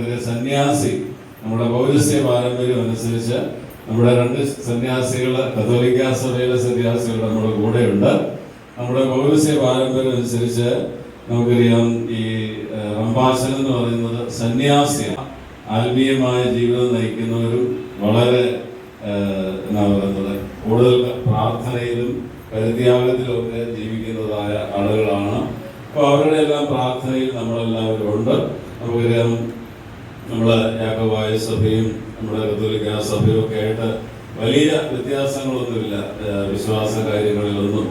നമുക്കൊരു സന്യാസി നമ്മുടെ പൗരസ്യ പാരമ്പര്യം അനുസരിച്ച് നമ്മുടെ രണ്ട് സന്യാസികൾ കത്തോലിക്ക സഭയിലെ സന്യാസികൾ നമ്മുടെ കൂടെയുണ്ട്. നമ്മുടെ പൗരസ്യ പാരമ്പര്യം അനുസരിച്ച് നമുക്കറിയാം ഈ റംബാശൻ എന്ന് പറയുന്നത് സന്യാസി ആത്മീയമായ ജീവിതം നയിക്കുന്നവരും വളരെ എന്നാ പറയുന്നത് കൂടുതൽ പ്രാർത്ഥനയിലും പരിത്യാഗത്തിലും ഒക്കെ ജീവിക്കുന്നതായ ആളുകളാണ്. അപ്പോൾ അവരുടെ എല്ലാം പ്രാർത്ഥനയിൽ നമ്മളെല്ലാവരും ഉണ്ട്. നമുക്കറിയാം നമ്മുടെ യാക്കോബായ സഭയും നമ്മുടെ കത്തോലിക്ക സഭയും ഒക്കെ ആയിട്ട് വലിയ വ്യത്യാസങ്ങളൊന്നുമില്ല വിശ്വാസ കാര്യങ്ങളിലൊന്നും.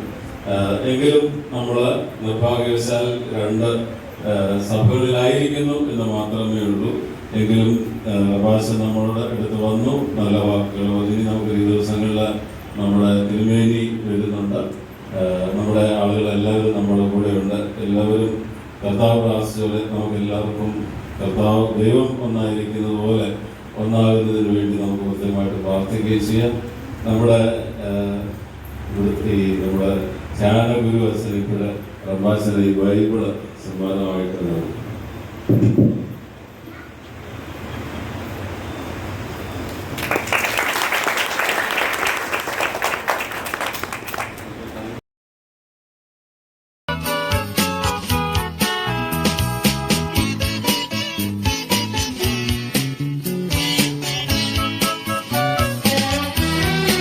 എങ്കിലും നമ്മൾ നിർഭാഗ്യവശാൽ രണ്ട് സഭകളിലായിരിക്കുന്നു എന്ന് മാത്രമേ ഉള്ളൂ. എങ്കിലും ഭാഷ നമ്മളുടെ അടുത്ത് വന്നു നല്ല വാക്കുകൾ ഇനി നമുക്ക് ഈ ദിവസങ്ങളിൽ നമ്മുടെ തിരുമേനി വരുന്നുണ്ട്. നമ്മുടെ ആളുകൾ എല്ലാവരും നമ്മുടെ കൂടെ ഉണ്ട് എല്ലാവരും കർത്താവ് പ്രാർത്ഥിച്ചവരെ നമുക്ക് എല്ലാവർക്കും കർത്താവ് ദൈവം ഒന്നായിരിക്കുന്നത് പോലെ ഒന്നാകുന്നതിന് വേണ്ടി നമുക്ക് കൃത്യമായിട്ട് പ്രാർത്ഥിക്കുകയും ചെയ്യാം. നമ്മുടെ ഇവിടുത്തെ ഈ നമ്മുടെ ധ്യാന ഗുരു അച്ഛനിക്കൂടെ പ്രഭാഷണ ഈ ബൈബിൾ സമ്മാനമായിട്ട് നൽകും